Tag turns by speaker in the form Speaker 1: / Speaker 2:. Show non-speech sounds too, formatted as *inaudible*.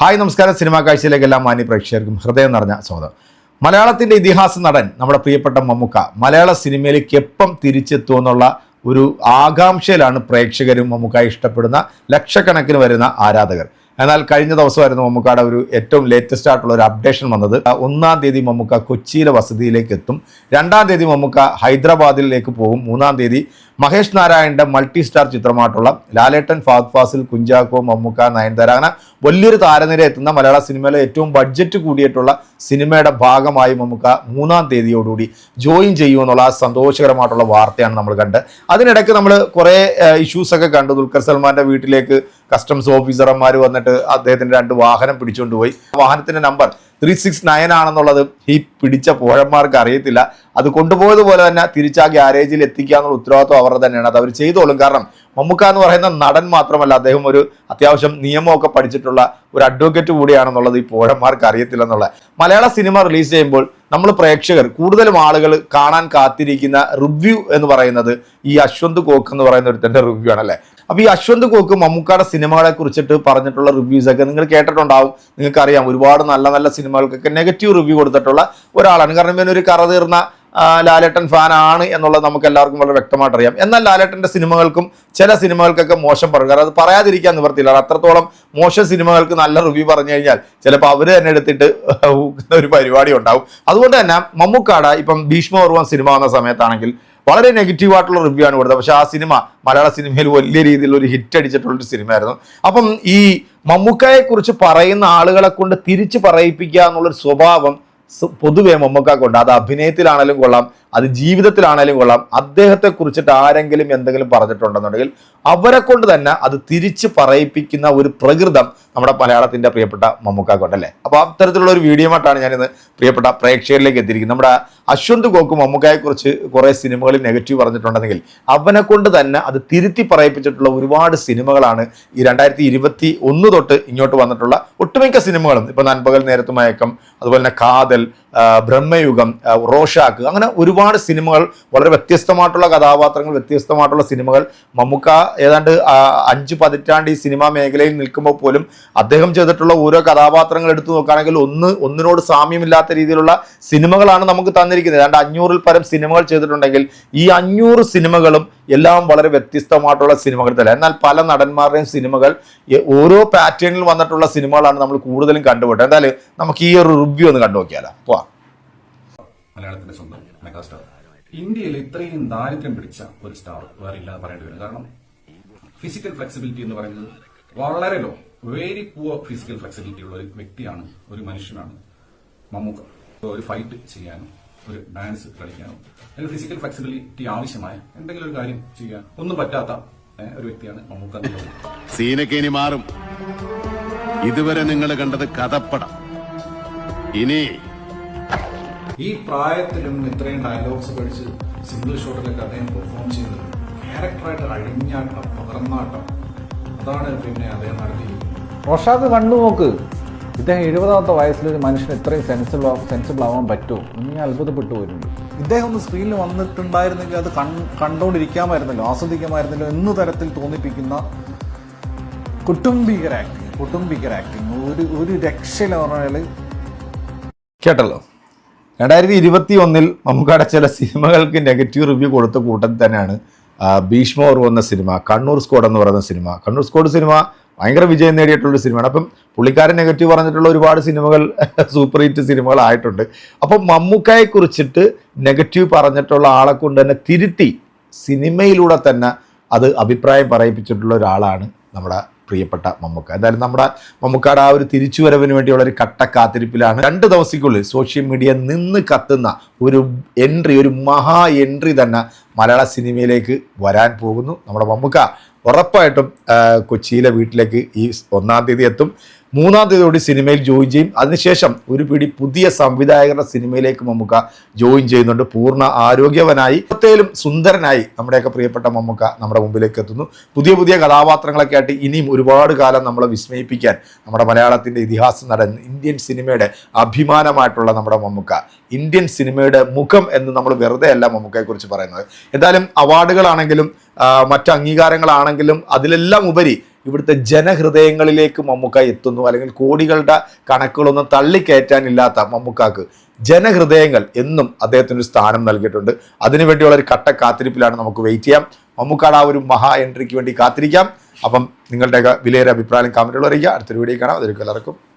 Speaker 1: Hi നമസ്കാരം. Cinema കാഴ്ചയിലേക്ക് എല്ലാ മാന്യ പ്രേക്ഷകർക്കും ഹൃദയം നിറഞ്ഞ സ്വാഗതം. മലയാളത്തിന്റെ ഇതിഹാസ നടൻ നമ്മുടെ പ്രിയപ്പെട്ട മമ്മുക്ക മലയാള സിനിമയിലേക്ക് എപ്പം തിരിച്ചെത്തുമെന്നുള്ള ഒരു ആകാംക്ഷയിലാണ് പ്രേക്ഷകരും മമ്മുക്ക ഇഷ്ടപ്പെടുന്ന ലക്ഷക്കണക്കിന് വരുന്ന ആരാധകർ. എന്നാൽ കഴിഞ്ഞ ദിവസമായിരുന്നു മമ്മൂക്കാടെ ഒരു ഏറ്റവും ലേറ്റസ്റ്റ് ആയിട്ടുള്ള ഒരു അപ്ഡേഷൻ വന്നത്. ഒന്നാം തീയതി മമ്മൂക്ക കൊച്ചിയിലെ വസതിയിലേക്ക് എത്തും. രണ്ടാം തീയതി മമ്മൂക്ക ഹൈദരാബാദിലേക്ക് പോകും. മൂന്നാം തീയതി മഹേഷ് നാരായണന്റെ മൾട്ടി സ്റ്റാർ ചിത്രമായിട്ടുള്ള ലാലേട്ടൻ ഫാദ് ഫാസിൽ കുഞ്ചാക്കോ മമ്മൂക്ക നയൻതാര അങ്ങനെ വലിയൊരു താരനിര എത്തുന്ന മലയാള സിനിമയിലെ ഏറ്റവും ബഡ്ജറ്റ് കൂടിയിട്ടുള്ള സിനിമയുടെ ഭാഗമായി മമ്മൂക്ക മൂന്നാം തീയതിയോടുകൂടി ജോയിൻ ചെയ്യുമെന്നുള്ള ആ സന്തോഷകരമായിട്ടുള്ള വാർത്തയാണ് നമ്മൾ കണ്ടത് അതിനിടയ്ക്ക് നമ്മൾ കുറേ ഇഷ്യൂസൊക്കെ കണ്ടു. ദുൽഖർ സൽമാന്റെ വീട്ടിലേക്ക് കസ്റ്റംസ് ഓഫീസർമാർ വന്നിട്ട് അദ്ദേഹത്തിന്റെ രണ്ട് വാഹനം പിടിച്ചുകൊണ്ട് പോയി. വാഹനത്തിന്റെ നമ്പർ ത്രീ സിക്സ് നയൻ ആണെന്നുള്ളത് ഈ പിടിച്ച പോഴന്മാർക്ക് അറിയത്തില്ല. അത് കൊണ്ടുപോയതുപോലെ തന്നെ തിരിച്ച് ആ ഗ്യാരേജിൽ എത്തിക്കുക എന്നുള്ള ഉത്തരവാദിത്വം അവരുടെ തന്നെയാണ്. അത് അവർ ചെയ്തോളും. കാരണം മമ്മൂക്ക എന്ന് പറയുന്ന നടൻ മാത്രമല്ല അദ്ദേഹം ഒരു അത്യാവശ്യം നിയമമൊക്കെ പഠിച്ചിട്ടുള്ള ഒരു അഡ്വക്കേറ്റ് കൂടിയാണെന്നുള്ളത് ഈ പോഴന്മാർക്ക് അറിയത്തില്ല എന്നുള്ളത് മലയാള സിനിമ റിലീസ് ചെയ്യുമ്പോൾ നമ്മൾ പ്രേക്ഷകർ കൂടുതലും ആളുകൾ കാണാൻ കാത്തിരിക്കുന്ന റിവ്യൂ എന്ന് പറയുന്നത് ഈ അശ്വന്ത് കോക്ക് എന്ന് പറയുന്ന ഒരുത്തന്റെ റിവ്യൂ ആണല്ലേ? അപ്പൊ ഈ അശ്വന്ത് കോക്ക് മമ്മൂക്കാടെ സിനിമകളെ കുറിച്ചിട്ട് പറഞ്ഞിട്ടുള്ള റിവ്യൂസ് ഒക്കെ നിങ്ങൾ കേട്ടിട്ടുണ്ടാവും. നിങ്ങൾക്കറിയാം ഒരുപാട് നല്ല നല്ല സിനിമകൾക്കൊക്കെ നെഗറ്റീവ് റിവ്യൂ കൊടുത്തിട്ടുള്ള ഒരാളാണ്. കാരണം ഇവനൊരു കറ തീർന്ന ലാലേട്ടൻ ഫാനാണ് എന്നുള്ളത് നമുക്ക് എല്ലാവർക്കും വളരെ വ്യക്തമായിട്ട് അറിയാം എന്നാൽ ലാലേട്ടന്റെ സിനിമകൾക്കും ചില സിനിമകൾക്കൊക്കെ മോശം പറയും കാരണം അത് പറയാതിരിക്കാൻ നിവർത്തിയില്ല. അത്രത്തോളം മോശം സിനിമകൾക്ക് നല്ല റിവ്യൂ പറഞ്ഞു കഴിഞ്ഞാൽ ചിലപ്പോൾ അവർ തന്നെ എടുത്തിട്ട് ഒരു പരിപാടി ഉണ്ടാവും. അതുകൊണ്ട് തന്നെ മമ്മൂക്കാട ഇപ്പം ഭീഷ്മപൂർവം സിനിമ വന്ന സമയത്താണെങ്കിൽ വളരെ നെഗറ്റീവ് ആയിട്ടുള്ള റിവ്യൂ ആണ് കൊടുത്തത്. പക്ഷെ ആ സിനിമ മലയാള സിനിമയിൽ വലിയ രീതിയിലുള്ള ഒരു ഹിറ്റ് അടിച്ചിട്ടുള്ളൊരു സിനിമയായിരുന്നു. അപ്പം ഈ മമ്മൂക്കയെക്കുറിച്ച് പറയുന്ന ആളുകളെ കൊണ്ട് തിരിച്ച് പറയിപ്പിക്കുക എന്നുള്ളൊരു സ്വഭാവം പൊതുവെ മമ്മൂക്കാക്കുണ്ട് അത് അഭിനയത്തിലാണേലും കൊള്ളാം അത് ജീവിതത്തിലാണേലും കൊള്ളാം അദ്ദേഹത്തെ കുറിച്ചിട്ട് ആരെങ്കിലും എന്തെങ്കിലും പറഞ്ഞിട്ടുണ്ടെന്നുണ്ടെങ്കിൽ അവരെ കൊണ്ട് തന്നെ അത് തിരിച്ച് പറയിപ്പിക്കുന്ന ഒരു പ്രകൃതം നമ്മുടെ മലയാളത്തിന്റെ പ്രിയപ്പെട്ട മമ്മൂക്കാക്കുണ്ടല്ലേ അപ്പോൾ അത്തരത്തിലുള്ള ഒരു വീഡിയോ ആയിട്ടാണ് ഞാനിന്ന് പ്രിയപ്പെട്ട പ്രേക്ഷകരിലേക്ക് എത്തിയിരിക്കുന്നത്. നമ്മുടെ അശ്വന്ത് ഗോക്ക് മമ്മൂക്കായെക്കുറിച്ച് കുറേ സിനിമകളിൽ നെഗറ്റീവ് പറഞ്ഞിട്ടുണ്ടെങ്കിൽ അവനെ കൊണ്ട് തന്നെ അത് തിരുത്തി പറയിപ്പിച്ചിട്ടുള്ള ഒരുപാട് സിനിമകളാണ് ഈ രണ്ടായിരത്തി ഇരുപത്തി ഒന്ന് തൊട്ട് ഇങ്ങോട്ട് വന്നിട്ടുള്ള ഒട്ടുമിക്ക സിനിമകളും. ഇപ്പോൾ നൻപകൽ നേരത്ത് മയക്കം അതുപോലെ തന്നെ കാതൽ ബ്രഹ്മയുഗം റോഷാക്ക് അങ്ങനെ ഒരുപാട് സിനിമകൾ വളരെ വ്യത്യസ്തമായിട്ടുള്ള കഥാപാത്രങ്ങൾ വ്യത്യസ്തമായിട്ടുള്ള സിനിമകൾ മമ്മൂക്ക ഏതാണ്ട് അഞ്ച് പതിറ്റാണ്ട് ഈ സിനിമാ മേഖലയിൽ നിൽക്കുമ്പോൾ പോലും അദ്ദേഹം ചെയ്തിട്ടുള്ള ഓരോ കഥാപാത്രങ്ങൾ എടുത്തു നോക്കുകയാണെങ്കിൽ ഒന്ന് ഒന്നിനോട് സാമ്യമില്ലാത്ത രീതിയിലുള്ള സിനിമകളാണ് നമുക്ക് തന്നിരിക്കുന്നത്. ഏതാണ്ട് അഞ്ഞൂറിൽ പരം സിനിമകൾ ചെയ്തിട്ടുണ്ടെങ്കിൽ ഈ അഞ്ഞൂറ് സിനിമകളും എല്ലാം വളരെ വ്യത്യസ്തമായിട്ടുള്ള സിനിമകൾ തന്നെ. എന്നാൽ പല നടന്മാരുടെയും സിനിമകൾ ഓരോ പാറ്റേണിൽ വന്നിട്ടുള്ള സിനിമകളാണ് നമ്മൾ കൂടുതലും കണ്ടുപോട്ടെ എന്തായാലും നമുക്ക് ഈ ഒരു റിവ്യൂ ഒന്ന് കണ്ടു നോക്കിയാലോ. പോവാം
Speaker 2: സ്വന്തം ഇന്ത്യയിൽ ഇത്രയും ദാരിദ്ര്യം പിടിച്ച ഒരു സ്റ്റാർ വേറെ ഇല്ലാതെ പറയേണ്ടി വരും. കാരണം ഫിസിക്കൽ ഫ്ലെക്സിബിലിറ്റി എന്ന് പറയുന്നത് വളരെ low very poor physical flexibility ഉള്ള ഒരു വ്യക്തിയാണ് ഒരു മനുഷ്യനാണ് മമ്മൂക്ക. ഒരു ഫൈറ്റ് ചെയ്യാനോ ഒരു ഡാൻസ് കളിക്കാനും അല്ലെങ്കിൽ ഫിസിക്കൽ ഫ്ലെക്സിബിലിറ്റി ആവശ്യമായ എന്തെങ്കിലും ഒരു കാര്യം ചെയ്യാൻ ഒന്നും പറ്റാത്ത ഒരു വ്യക്തിയാണ് മമ്മൂക്ക
Speaker 3: സീനൊക്കെ ഇനി മാറും. ഇതുവരെ നിങ്ങൾ കണ്ടത് കഥപ്പടം. ഇനി
Speaker 2: ഈ പ്രായത്തിലും ഇത്രയും ഡയലോഗ്സ് പഠിച്ച് സിംഗിൾ ഷോട്ടിലൊക്കെ അദ്ദേഹം പെർഫോം ചെയ്യുന്നത് ക്യാരക്ടറായിട്ട് അഴിഞ്ഞാട്ടം പകർന്നാട്ടം അതാണ് പിന്നെ അദ്ദേഹം നടത്തിയിരിക്കുന്നത്.
Speaker 4: റൊഷാദ് കണ്ടു നോക്ക്. ഇദ്ദേഹം എഴുപതാമത്തെ വയസ്സിൽ ഒരു മനുഷ്യന് ഇത്രയും സെൻസിബിൾ സെൻസിബിൾ ആവാൻ പറ്റുമോ? എന്ന് ഞാൻ അത്ഭുതപ്പെട്ടു പോയിട്ടുണ്ട് ഇദ്ദേഹം ഒന്ന് സ്ക്രീനിൽ വന്നിട്ടുണ്ടായിരുന്നെങ്കിൽ അത് കൺ കണ്ടുകൊണ്ടിരിക്കാമായിരുന്നല്ലോ ആസ്വദിക്കാമായിരുന്നല്ലോ എന്ന തരത്തിൽ തോന്നിപ്പിക്കുന്ന കുട്ടുംബികർ ആക്ടിങ് കുട്ടുംബികർ ആക്ടിങ് ഒരു ഒരു രക്ഷയില്ല പറഞ്ഞാൽ
Speaker 1: കേട്ടല്ലോ. രണ്ടായിരത്തി ഇരുപത്തി ഒന്നിൽ മമ്മൂക്കാടെ ചില സിനിമകൾക്ക് നെഗറ്റീവ് റിവ്യൂ കൊടുത്ത കൂട്ടത്തിൽ തന്നെയാണ് ഭീഷ്മർ വന്ന എന്ന സിനിമ കണ്ണൂർ സ്കോഡ് എന്ന് പറയുന്ന സിനിമ. കണ്ണൂർ സ്കോഡ് സിനിമ ഭയങ്കര വിജയം നേടിയിട്ടുള്ള സിനിമയാണ്. അപ്പം പുള്ളിക്കാരൻ നെഗറ്റീവ് പറഞ്ഞിട്ടുള്ള ഒരുപാട് സിനിമകൾ *laughs* സൂപ്പർ ഹിറ്റ് സിനിമകളായിട്ടുണ്ട് അപ്പം മമ്മൂക്കയെ കുറിച്ചിട്ട് നെഗറ്റീവ് പറഞ്ഞിട്ടുള്ള ആളെ കൊണ്ട് തന്നെ തിരുത്തി സിനിമയിലൂടെ തന്നെ അത് അഭിപ്രായം പറയിപ്പിച്ചിട്ടുള്ള ഒരാളാണ് നമ്മുടെ പ്രിയപ്പെട്ട മമ്മൂക്ക. എന്തായാലും നമ്മുടെ മമ്മൂക്കാട് ആ ഒരു തിരിച്ചുവരവിന് വേണ്ടിയുള്ള ഒരു കട്ട കാത്തിരിപ്പിലാണ് രണ്ട് ദിവസത്തിക്കുള്ളിൽ സോഷ്യൽ മീഡിയ നിന്ന് കത്തുന്ന ഒരു എൻട്രി ഒരു മഹാ എൻട്രി തന്നെ മലയാള സിനിമയിലേക്ക് വരാൻ പോകുന്നു. നമ്മുടെ മമ്മൂക്ക ഉറപ്പായിട്ടും കൊച്ചിയിലെ വീട്ടിലേക്ക് ഈ ഒന്നാം തീയതി എത്തും. മൂന്നാം തീയതിയോടെ സിനിമയിൽ ജോയിൻ ചെയ്യും. അതിനുശേഷം ഒരു പിടി പുതിയ സംവിധായകരുടെ സിനിമയിലേക്ക് മമ്മൂക്ക ജോയിൻ ചെയ്യുന്നുണ്ട്. പൂർണ ആരോഗ്യവനായി പ്രത്യേകം സുന്ദരനായി നമ്മുടെയൊക്കെ പ്രിയപ്പെട്ട മമ്മൂക്ക നമ്മുടെ മുമ്പിലേക്ക് എത്തുന്നു. പുതിയ പുതിയ കഥാപാത്രങ്ങളൊക്കെ ആയിട്ട് ഇനിയും ഒരുപാട് കാലം നമ്മളെ വിസ്മയിപ്പിക്കാൻ നമ്മുടെ മലയാളത്തിന്റെ ഇതിഹാസം നടൻ ഇന്ത്യൻ സിനിമയുടെ അഭിമാനമായിട്ടുള്ള നമ്മുടെ മമ്മൂക്ക ഇന്ത്യൻ സിനിമയുടെ മുഖം എന്ന് നമ്മൾ വെറുതെ അല്ല മമ്മൂക്കയെക്കുറിച്ച് പറയുന്നത്. എന്തായാലും അവാർഡുകളാണെങ്കിലും മറ്റു അംഗീകാരങ്ങളാണെങ്കിലും അതിലെല്ലാം ഉപരി ഇവിടുത്തെ ജനഹൃദയങ്ങളിലേക്ക് മമ്മൂക്ക എത്തുന്നു. അല്ലെങ്കിൽ കോടികളുടെ കണക്കുകളൊന്നും തള്ളിക്കയറ്റാനില്ലാത്ത മമ്മൂക്കാക്ക് ജനഹൃദയങ്ങൾ എന്നും അദ്ദേഹത്തിനൊരു സ്ഥാനം നൽകിയിട്ടുണ്ട്. അതിനുവേണ്ടിയുള്ള ഒരു കട്ട കാത്തിരിപ്പിലാണ് നമുക്ക് വെയിറ്റ് ചെയ്യാം. മമ്മൂക്കാട് ആ ഒരു മഹാ എൻട്രിക്ക് വേണ്ടി കാത്തിരിക്കാം. അപ്പം നിങ്ങളുടെയൊക്കെ വിലയേറെ അഭിപ്രായം കമന്റുകൾ അറിയിക്കുക. അടുത്തൊരു വീഡിയോ കാണാം. അതൊരു എല്ലാവർക്കും